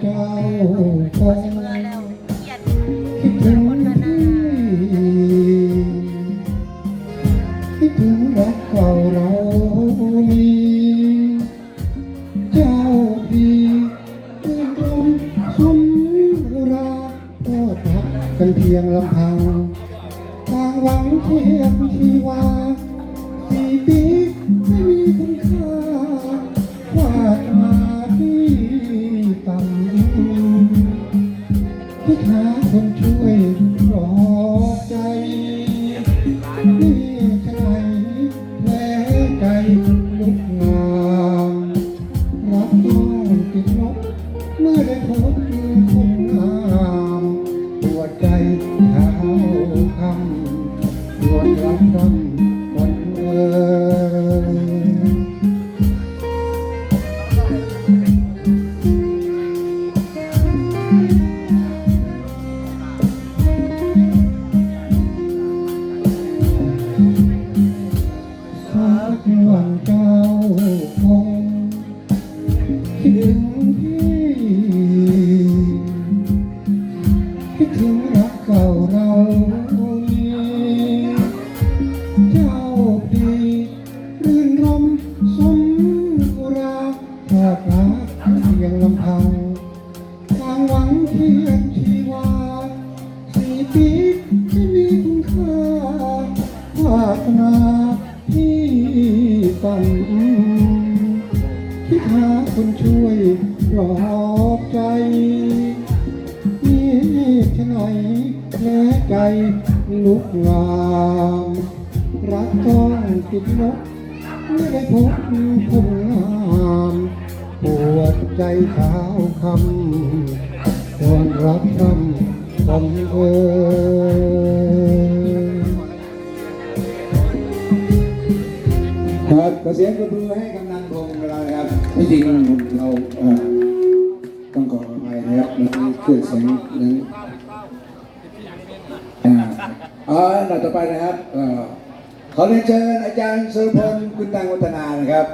เจ้าคงคิดถึงพี่คิดถึงรักเก่าเรามีเจ้าพี่ตื่นรุมสมราก็ทักกันเพียงลำพังต่างหวังเพียงที่วา ที่หาคนช่วยปลอบใจนี่ใครแผลใจลุกงามรักต้องติดลบเมื่อได้พบคนงามปวดใจเท้าคำปวดรักคำ ที่มีคุณค่าวาสนาที่ต่ำที่หาคนช่วยปลอบใจ ชะไหนแผลใจลุกงามรักต้องติดลบไม่ได้พบคนงามปวดใจเท้าคำควรรักคำผมเอ่ยครับขอเสียงกระบือให้กำนันพงศ์เรานะครับที่จริงเรา นะครับเมื่อกี้เครื่องเสียงนั้นอ่าอันต่อไปนะครับเขอเรียนเชิญอาจารย์สุรพลคุณตังวัฒนานะครับ